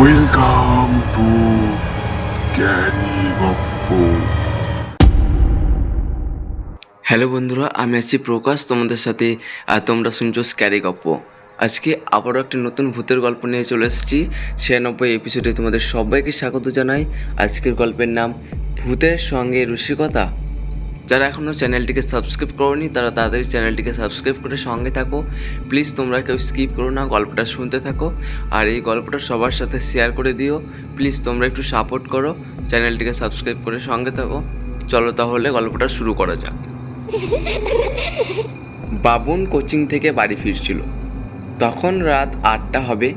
Welcome to scary গপ্প hello বন্ধুরা, আমি আছি প্রকাশ, তোমাদের সাথে, আর তোমরা শুনছো স্ক্যারি গপ্প আজকে আবারও একটি নতুন ভূতের গল্প নিয়ে চলে এসেছি। ছিয়ানব্বই এপিসোডে তোমাদের সবাইকে স্বাগত জানাই। আজকের গল্পের নাম, ভূতের সঙ্গে রসিকতা যারা এখনও চ্যানেলটিকে সাবস্ক্রাইব করোনি, তারা তাড়াতাড়ি চ্যানেলটিকে সাবস্ক্রাইব করে সঙ্গে থাকো। প্লিজ তোমরা কেউ স্কিপ করো না, গল্পটা শুনতে থাকো। আর এই গল্পটা সবার সাথে শেয়ার করে দিও। প্লিজ তোমরা একটু সাপোর্ট করো, চ্যানেলটিকে সাবস্ক্রাইব করে সঙ্গে থাকো। চলো তাহলে গল্পটা শুরু করা যাক। বাবুন কোচিং থেকে বাড়ি ফিরছিল। তখন রাত আটটা হবে।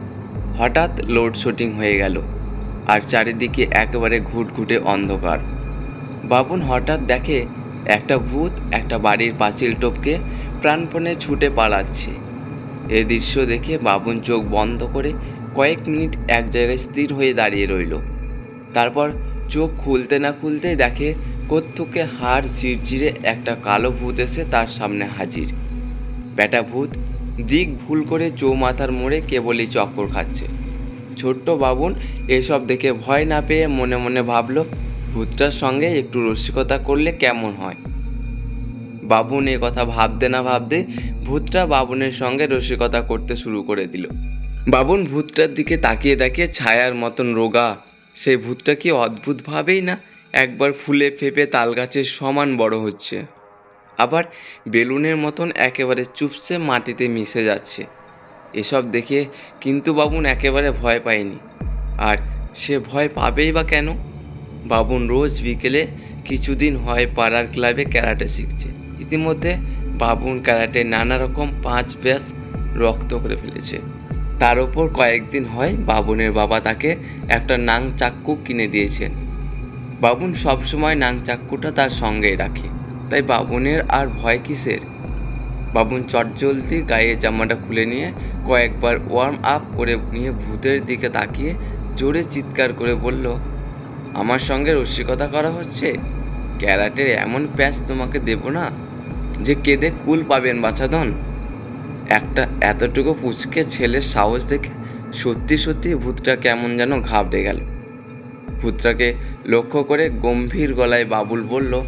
হঠাৎ লোডশেডিং হয়ে গেল আর চারিদিকে একেবারে ঘুটঘুটে অন্ধকার। বাবুন হঠাৎ দেখে একটা ভূত একটা বাড়ির পাঁচিল টপকে প্রাণপণে ছুটে পালাচ্ছে। এ দৃশ্য দেখে বাবুন চোখ বন্ধ করে কয়েক মিনিট এক জায়গায় স্থির হয়ে দাঁড়িয়ে রইল। তারপর চোখ খুলতে না খুলতেই দেখে কোত্থুকে হাড় ঝিরঝিরে একটা কালো ভূত এসে তার সামনে হাজির। ব্যাটা ভূত দিক ভুল করে চৌমাথার মোড়ে কেবলই চক্কর খাচ্ছে। ছোট্ট বাবুন এসব দেখে ভয় না পেয়ে মনে মনে ভাবলো, ভূতটার সঙ্গে একটু রসিকতা করলে কেমন হয়? বাবুন এ কথা ভাবতে না ভাবতে ভূতটা বাবুনের সঙ্গে রসিকতা করতে শুরু করে দিল। বাবুন ভূতটার দিকে তাকিয়ে তাকিয়ে ছায়ার মতন রোগা। সেই ভূতটা কি অদ্ভুতভাবেই না একবার ফুলে ফেপে তাল গাছের সমান বড় হচ্ছে। আবার বেলুনের মতন একেবারে চুপসে মাটিতে মিশে যাচ্ছে। এসব দেখে কিন্তু বাবুন একেবারে ভয় পায়নি। আর সে ভয় পাবেই বা কেন? বাবুন রোজ বিকেলে কিছুদিন হয় পাড়ার ক্লাবে ক্যারাটে শিখছে। ইতিমধ্যে বাবুন ক্যারাটে নানা রকম পাঁচ ব্যাস রক্ত করে ফেলেছে। তার ওপর কয়েকদিন হয় বাবুনের বাবা তাকে একটা নাং চাক্কু কিনে দিয়েছেন। বাবুন সবসময় নাং চাক্কুটা তার সঙ্গেই রাখে। তাই বাবুনের আর ভয় কিসের? বাবুন চটজলদি গায়ে জামাটা খুলে নিয়ে কয়েকবার ওয়ার্ম আপ করে নিয়ে ভূতের দিকে তাকিয়ে জোরে চিৎকার করে বলল, আমার সঙ্গে রসিকতা করা হচ্ছে? ক্যারাটের এমন প্যাচ তোমাকে দেব না? যে কেঁদে কুল পাবেন বাছাধন। একটা এতটুকু পুচকে ছেলের সাহস দেখে সত্যি সত্যি ভূতটা কেমন যেন ঘাবড়ে গেল। ভূতটাকে লক্ষ্য করে গম্ভীর গলায় বাবুল বলল,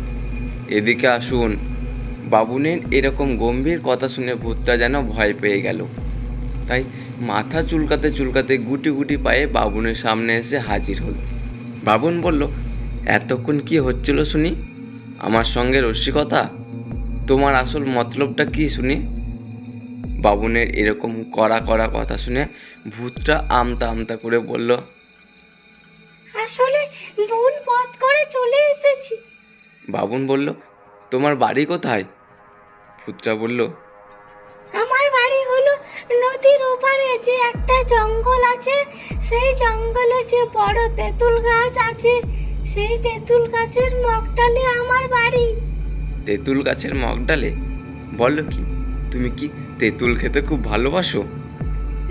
এদিকে আসুন। বাবুনের এরকম গম্ভীর কথা শুনে ভূতটা যেন ভয় পেয়ে গেল। তাই মাথা চুলকাতে চুলকাতে গুটি গুটি পায়ে বাবুনের সামনে এসে হাজির হলো। বাবুন বলল, এতক্ষণ কি হচ্ছিল শুনি? আমার সঙ্গে রসিকতা? তোমার আসল মতলবটা কি শুনি? বাবুনের এরকম কড়া কড়া কথা শুনে ভূতটা আমতা আমতা করে বলল আসলে ভুল পথ করে চলে এসেছি। বাবুন বলল তোমার বাড়ি কোথায়? ভূতটা বলল আমার বাড়ি হলো নদীর ওপারে যে একটা জঙ্গল আছে সেই জঙ্গলে যে বড় তেঁতুল গাছ আছে সেই তেঁতুল গাছের মগটালে আমার বাড়ি। তেঁতুল গাছের মগ ডালে। বলো কি, তুমি কি তেঁতুল খেতে খুব ভালোবাসো?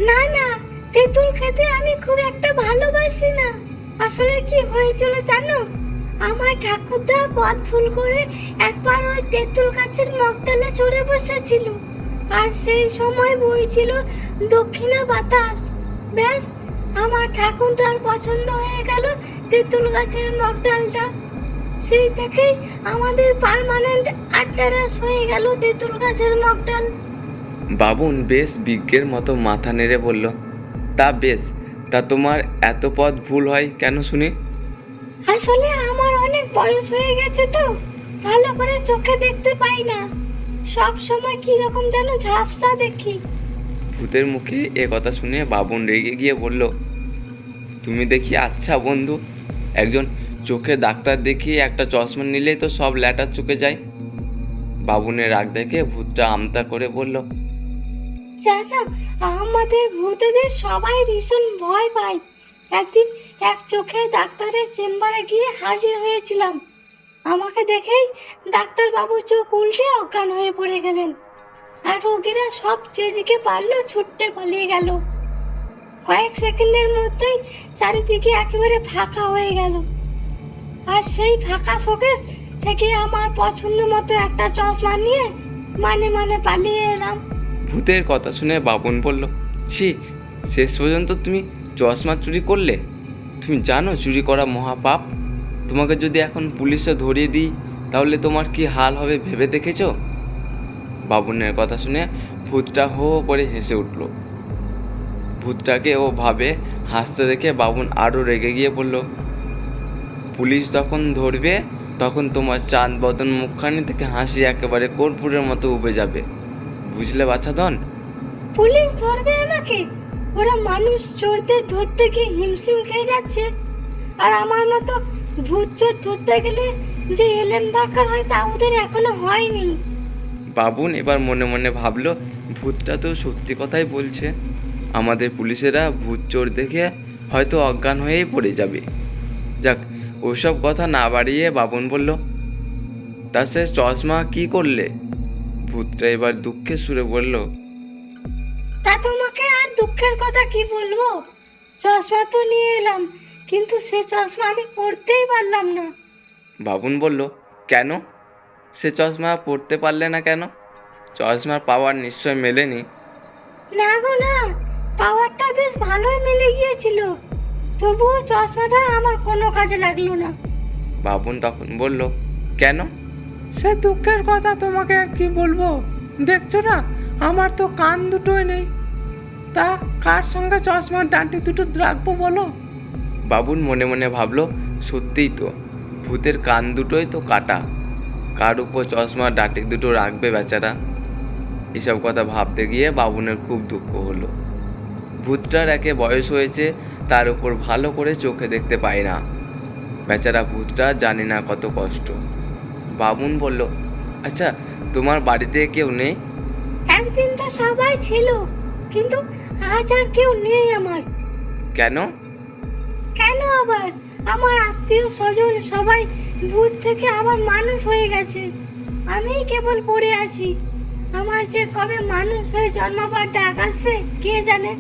না না, তেঁতুল খেতে আমি খুব একটা ভালোবাসি না। আসলে কি হয়েছিল জানো? আমার ঠাকুরদা পথ ভুল করে একবার ওই তেঁতুল গাছের মগডালে চড়ে বসেছিল। আর সেই সময় বইছিল দক্ষিণা বাতাস। ব্যাস, আমার ঠাকুরদার পছন্দ হয়ে গেল তেঁতুল গাছের মগডালটা সেই থেকেই আমাদের পার্মানেন্ট আড্ডারাস হয়ে গেল তেঁতুল গাছের মগডাল বাবুন বেশ বিজ্ঞের মতো মাথা নেড়ে বলল তা বেশ তা তোমার এত পথ ভুল হয় কেন শুনি? আসলে আমার অনেক বয়স হয়ে গেছে তো ভালো করে চোখে দেখতে পাই না। সব সময় কি রকম যেন ঝাপসা দেখি। ভূতের মুখে এ কথা শুনে বাবুন রেগে গিয়ে বলল তুমি দেখি আচ্ছা বন্ধু একজন চোখে ডাক্তার দেখিয়ে একটা চশমা নিলেই তো সব ল্যাটার চোখে যায়। বাবুনের রাগ দেখে ভূতটা আমতা করে বলল জানো আমাদের ভূতেদের সবাই ভীষণ ভয় পায়। একদিন এক চোখে ডাক্তারের চেম্বারে গিয়ে হাজির হয়েছিলাম। আমাকে দেখেই ডাক্তারবাবু চোখ উল্টে অজ্ঞান হয়ে পড়ে গেলেন। আর রোগীরা সব যেদিকে পারল ছুটতে পালিয়ে গেল। কয়েক সেকেন্ডের মধ্যেই চারিদিকে একেবারে ফাঁকা হয়ে গেল। আর সেই ফাঁকা শোকেস থেকে আমার পছন্দ মতো একটা চশমা নিয়ে মানে মানে পালিয়ে এলাম। ভূতের কথা শুনে বাবুন বলল, ছি, শেষ পর্যন্ত তুমি চশমা চুরি করলে? তুমি জানো চুরি করা মহাপাপ? তোমাকে যদি এখন পুলিশে ধরিয়ে দিই, তাহলে তোমার কি হাল হবে ভেবে দেখেছ? বাবুনের কথা শুনে ভূতটা হো করে হেসে উঠল। ভূতটাকে ও ভাবে হাসতে দেখে বাবুন আরও রেগে গিয়ে বলল পুলিশ যখন ধরবে তখন তোমার চাঁদ বদন মুখখানি থেকে হাসি একেবারে কর্পূরের মতো উবে যাবে। বুঝলে বাচ্চাদন পুলিশ ধরবে আমাকে। ওরা মানুষ চোরদের ধরতে গিয়ে হিমশিম খেয়ে যাচ্ছে। আর আমার মতো ভূত চোর ধরতে গেলে যে এলেম দরকার হয় তা ওদের এখনও হয়নি। বাবুন এবার মনে মনে ভাবলো ভূতটা তো সত্যি কথাই বলছে। আমাদের পুলিশেরা ভূত চোর দেখে হয়তো অজ্ঞান হয়েই পড়ে যাবে। যাক ওসব কথা না বাড়িয়ে বাবুন বলল তা সে চশমা কি করলে? ভূতটা এবার দুঃখে সুরে বলল তা তোমাকে আর দুঃখের কথা কি বলব? চশমা তো নিয়ে এলাম কিন্তু সে চশমা আমি পরতেই পারলাম না। বাবুন বলল কেন? সে চশমা পরতে পারলে না কেন? চশমার পাওয়ার নিশ্চয় মেলেনি। না গো না পাওয়ারটা বেশ ভালোই মিলে গিয়েছিল। তবুও চশমাটা আমার কোনো কাজে লাগল না। বাবুন তখন বলল, কেন? সে দুঃখের কথা তোমাকে আর কি বলব? দেখছ না, আমার তো কান দুটোই নেই। তা কার সঙ্গে চশমার ডাঁটি দুটো রাখব বলো? বাবুন মনে মনে ভাবলো, সত্যিই তো, ভূতের কান দুটোই তো কাটা। কার উপর চশমার ডাঁটি দুটো রাখবে বেচারা? এসব কথা ভাবতে গিয়ে বাবুনের খুব দুঃখ হলো। ভূতটার একে বয়স হয়েছে তার উপর ভালো করে চোখে দেখতে পায় না। বেচারা ভূতটা জানে না কত কষ্ট। বাবুন বলল আচ্ছা তোমার বাড়িতে কেউ নেই? একদিন তো সবাই ছিল কিন্তু আজ আর কেউ নেই আমার। কেন? কেন আবার? আমার আত্মীয় স্বজন সবাই ভূত থেকে আবার মানুষ হয়ে গেছে। আমিই কেবল পড়ে আছি। আমার যে কবে মানুষ হয়ে জন্মাবার ডাক আসবে কে জানে?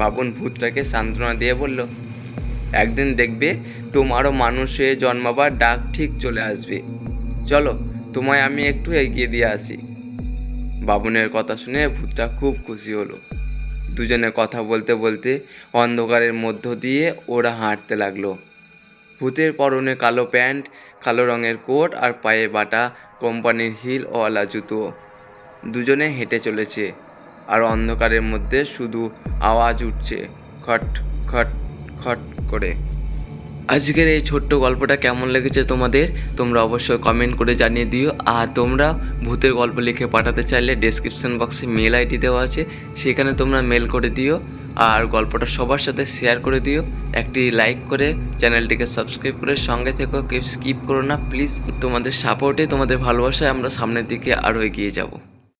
বাবুন ভূতটাকে সান্ত্বনা দিয়ে বলল, একদিন দেখবে তোমারও মানুষ জন্মাবার ডাক ঠিক চলে আসবে। চলো, তোমায় আমি একটু এগিয়ে দিয়ে আসি। বাবুনের কথা শুনে ভূতটা খুব খুশি হলো। দুজনে কথা বলতে বলতে অন্ধকারের মধ্য দিয়ে ওরা হাঁটতে লাগল। ভূতের পরনে কালো প্যান্ট, কালো রঙের কোট আর পায়ে বাটা কোম্পানির হিল ওয়ালা জুতো। দুজনে হেঁটে চলেছে। আর অন্ধকারের মধ্যে শুধু আওয়াজ উঠছে, খট খট খট করে। আজকের এই ছোট্ট গল্পটা কেমন লেগেছে তোমাদের? তোমরা অবশ্যই কমেন্ট করে জানিয়ে দিও। আর তোমরা ভূতের গল্প লিখে পাঠাতে চাইলে ডেসক্রিপশন বক্সে মেল আইডি দেওয়া আছে, সেখানে তোমরা মেল করে দিও। আর গল্পটা সবার সাথে শেয়ার করে দিও। একটি লাইক করে চ্যানেলটিকে সাবস্ক্রাইব করে সঙ্গে থেকো। কেউ স্কিপ করো না। প্লিজ তোমাদের সাপোর্টে তোমাদের ভালোবাসায় আমরা সামনের দিকে আরও এগিয়ে যাব।